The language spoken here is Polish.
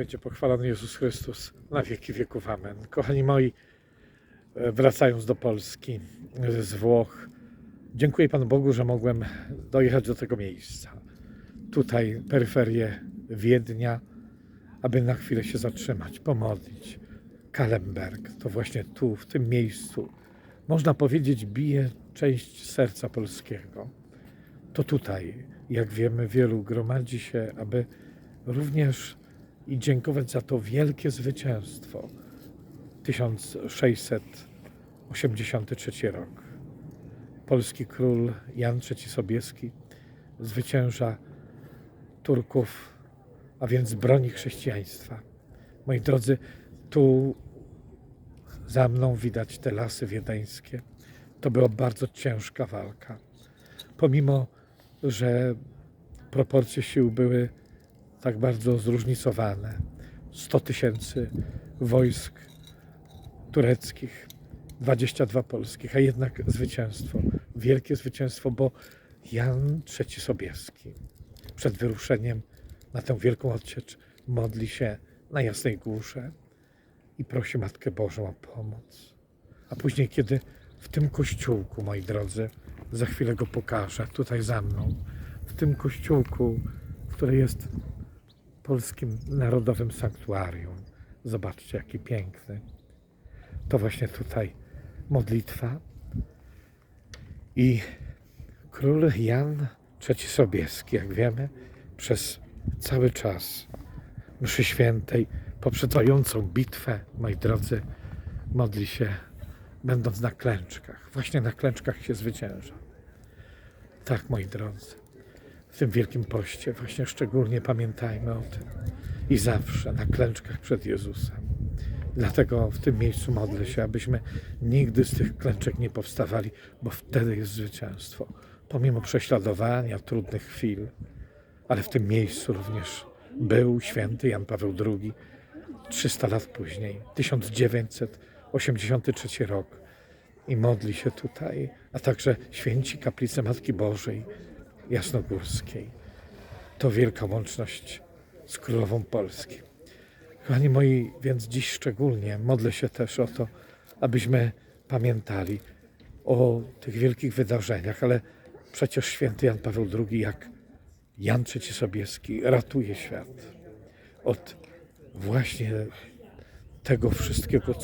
będzie pochwalony Jezus Chrystus na wieki wieków. Amen. Kochani moi, e, wracając do Polski e, z Włoch, dziękuję Panu Bogu, że mogłem dojechać do tego miejsca. Tutaj, peryferię Wiednia, aby na chwilę się zatrzymać, pomodlić. Kalemberg, to właśnie tu, w tym miejscu, można powiedzieć, bije część serca polskiego. To tutaj, jak wiemy, wielu gromadzi się, aby również i dziękować za to wielkie zwycięstwo. 1683 rok. Polski król Jan III Sobieski zwycięża Turków, a więc broni chrześcijaństwa. Moi drodzy, tu za mną widać te lasy wiedeńskie. To była bardzo ciężka walka. Pomimo, że proporcje sił były tak bardzo zróżnicowane. 100 tysięcy wojsk tureckich, 22 polskich, a jednak zwycięstwo, wielkie zwycięstwo, bo Jan III Sobieski przed wyruszeniem na tę wielką odsiecz modli się na Jasnej Górze i prosi Matkę Bożą o pomoc. A później, kiedy w tym kościółku, moi drodzy, za chwilę go pokażę, tutaj za mną, w tym kościółku, który jest polskim narodowym sanktuarium. Zobaczcie, jaki piękny. To właśnie tutaj modlitwa. I król Jan III Sobieski, jak wiemy, przez cały czas mszy świętej, poprzedzającą bitwę, moi drodzy, modli się, będąc na klęczkach. Właśnie na klęczkach się zwycięża. Tak, moi drodzy w tym Wielkim Poście właśnie szczególnie pamiętajmy o tym i zawsze na klęczkach przed Jezusem. Dlatego w tym miejscu modlę się, abyśmy nigdy z tych klęczek nie powstawali, bo wtedy jest zwycięstwo. Pomimo prześladowania, trudnych chwil, ale w tym miejscu również był święty Jan Paweł II 300 lat później, 1983 rok i modli się tutaj, a także święci kaplice Matki Bożej, Jasnogórskiej. To wielka łączność z Królową Polski. Kochani moi, więc dziś szczególnie modlę się też o to, abyśmy pamiętali o tych wielkich wydarzeniach, ale przecież święty Jan Paweł II, jak Jan III Sobieski, ratuje świat od właśnie tego wszystkiego,